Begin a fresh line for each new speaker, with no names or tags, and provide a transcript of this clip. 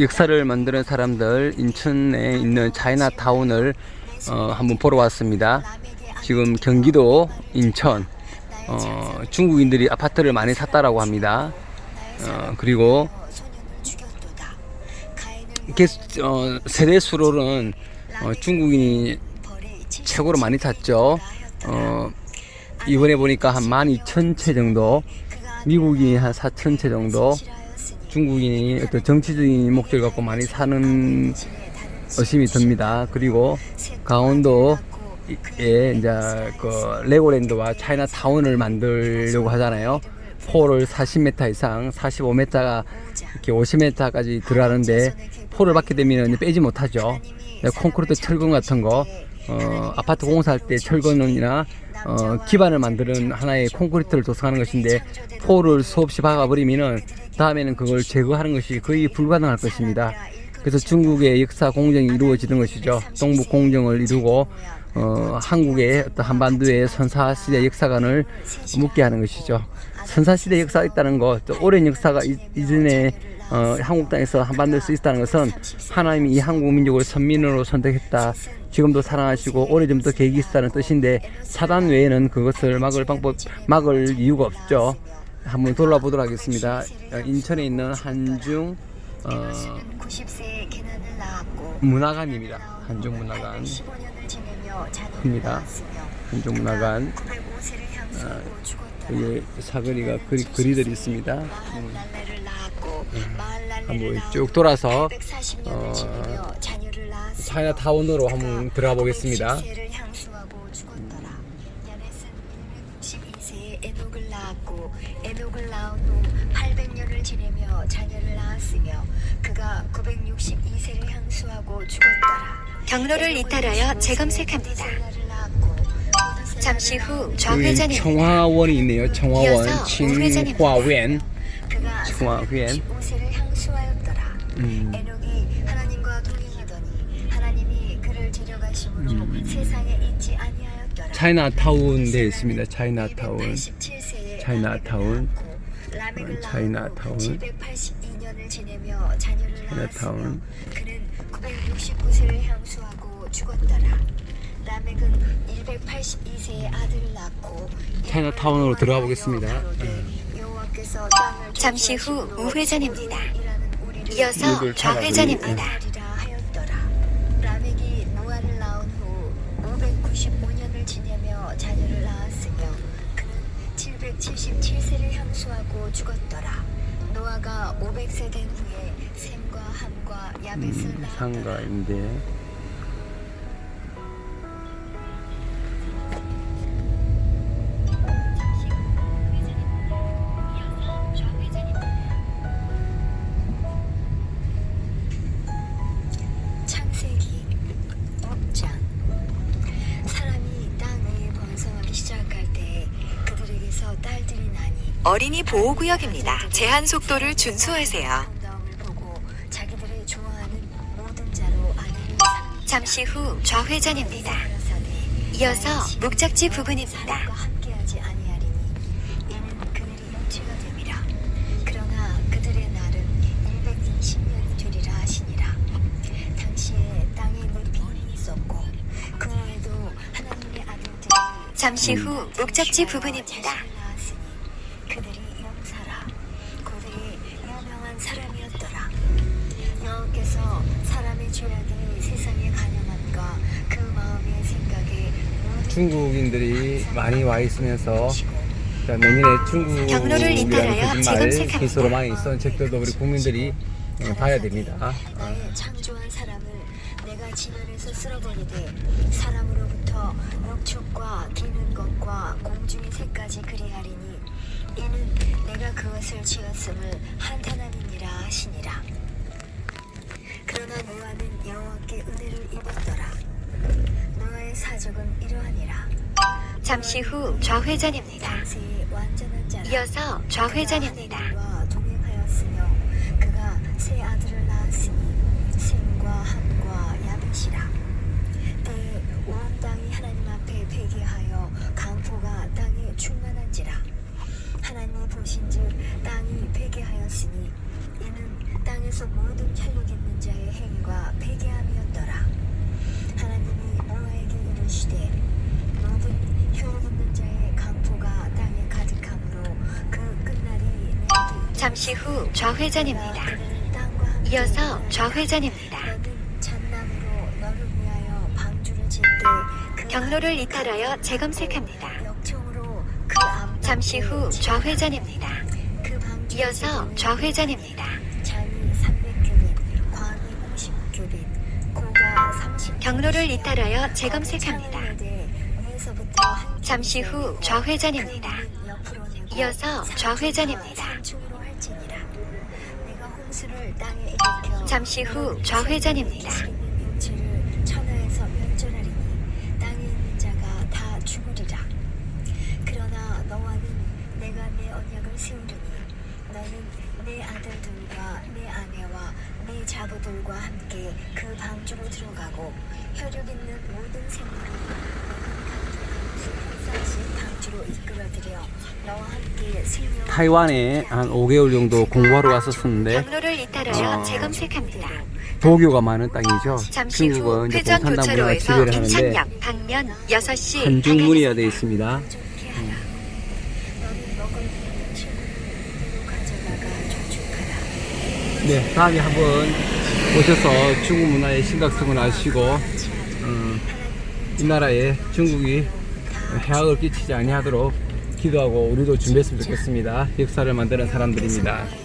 역사를 만드는 사람들 인천에 있는 차이나타운을 어, 한번 보러 왔습니다. 지금 경기도 인천 어, 중국인들이 아파트를 많이 샀다라고 합니다. 어, 그리고 개, 어, 세대 수로는 어, 중국인이 최고로 많이 샀죠. 어, 이번에 보니까 한 12,000채 정도, 미국인이 한 4,000채 정도, 중국인이 어떤 정치적인 목적을 갖고 많이 사는 의심이 듭니다. 그리고 강원도에 이제 그 레고랜드와 차이나 타운을 만들려고 하잖아요. 포를 40m 이상, 45m가 이렇게 50m까지 들어가는데 포를 받게 되면 빼지 못하죠. 네, 콘크리트 철근 같은 거, 어, 아파트 공사할 때 철근이나 어, 기반을 만드는 하나의 콘크리트를 조성하는 것인데 포를 수없이 박아버리면은 다음에는 그걸 제거하는 것이 거의 불가능할 것입니다. 그래서 중국의 역사 공정이 이루어지는 것이죠. 동북 공정을 이루고 어, 한국의 어떤 한반도의 선사 시대 역사관을 묻게 하는 것이죠. 선사 시대 역사가 있다는 것, 또 오랜 역사가 이- 이전에 어, 한국 땅에서 한반도에 서 있다는 것은 하나님이 이 한국 민족을 선민으로 선택했다. 지금도 사랑하시고 오래전부터 계획이 있다는 뜻인데 사단 외에는 그것을 막을 방법 막을 이유가 없죠. 한번 돌아보도록 하겠습니다. 어, 인천에 있는 한중 어,
90세에 개난을 낳았고
문화관입니다. 한중 문화관
15년을 지내며 자녀를
입니다.
낳았으며
한중 문화관
905세를 향수하고 죽었더라.
여기 사거리가 그리, 그리들이 있습니다. 음,
마할랄레를
한번 쭉 돌아서
840년을
어, 차이나타운으로 한번 들어가 보겠습니다.
910세를 향수하고 죽었더라. 야렛은 612세 에 에녹을 낳았고 에녹을 낳은 후 800년을 지내며 자녀를 낳았으며 그가 962세를 향수하고 죽었더라.
경로를 이탈하여 재검색합니다. 잠시 후
여기
좌회전입니다.
청화원이 있네요. 청화원.
35세를 향수하였더라.
음.
에녹이 하나님과 동행하더니 하나님이 그를 데려가심으로 세상에 있지 아니하였더라.
차이나타운 되어 있습니다. 차이나타운.
287세에
차이나타운. 차이나타운.
782년을 지내며 자녀를
차이나타운.
낳았으며 그는 969세를 향수하고 죽었더라. 라멕은 182세의 아들을 낳고
차이나타운으로 들어가 보겠습니다.
땅을
잠시 후 우회전입니다. 이어서 좌회전입니다.
777세를 향수하고 죽었더라. 노아가 500세 된 후에 셈과 함과 야벳을
음,
낳았더라.
상가인데
어린이 보호구역입니다. 제한 속도를 준수하세요.
아름다움을 보고 자기들의 좋아하는 모든 자로 아내를 삼
잠시 후 좌회전입니다. 이어서
나의
목적지
신은
부근입니다.
사람과 함께하지 아니하리니 이는 그들이 영체가 됨이라 그러나 그들의 날은 120년이 되리라 하시니라 당시에 땅에 늪이 있었고 그 후에도 하나님의 아들들이
잠시 후 목적지 부근입니다.
중국인들이 많이 와 있으면서 자, 내년에
경로를
중국이라는
이탈하여
거짓말
재검색합니다.
기소로 많이 있던 책들도 우리 국민들이 예, 봐야 됩니다.
나의 창조한 사람을 내가 지면에서 쓸어버리되 사람으로부터 육축과 기는 것과 공중의 새까지 그리하리니 이는 내가 그것을 지었음을 한탄함이니라 하시니라 그러나 노아는 여호와께 은혜를 입었더라 사적은 이러하니라
잠시 후 좌회전입니다. 이어서 좌회전입니다.
동행하였으며 그가 세 아들을 낳았으니 셈과 함과 야벳이라 때에 온 땅이 하나님 앞에 회개하여 강포가 땅에 충만한지라 하나님이 보신즉 땅이 회개하였으니 이는 땅에서 모든 혈육이
잠시 후 좌회전입니다. 이어서. 좌회전입니다.
질때그
경로를 이탈하여 재검색합니다.
그앞
잠시 후 좌회전입니다.
그
이어서 좌회전입니다.
잔이 300규빗, 광이 50규빗, 고가 30
경로를 이탈하여 재검색합니다. 잠시 후 좌회전입니다. 이어서 좌회전입니다. 잠시 후 좌회전입니다.
천하에서 면전하리니 땅에 있는 자가 다 죽으리라. 그러나 너와는 내가 내 언약을 세우리니 너는 내 아들들과 내 아내와 내 자부들과 함께 그 방주로 들어가고 혈육 있는 모든 생물을 너는 감독하는 방주로 이끌어들여
타이완에 한 5개월 정도 공부하러
이탈하여
어. 도교가 많은 땅이죠. 중국은 이제 공산당 문화가 지배를 하는데
인천역 방면 6시
한중문이라 되어 있습니다. 네, 다음에 한번 오셔서 중국 문화의 심각성을 아시고 음, 이 나라에 중국이 해악을 끼치지 아니하도록 기도하고 우리도 준비했으면 좋겠습니다. 역사를 만드는 사람들입니다.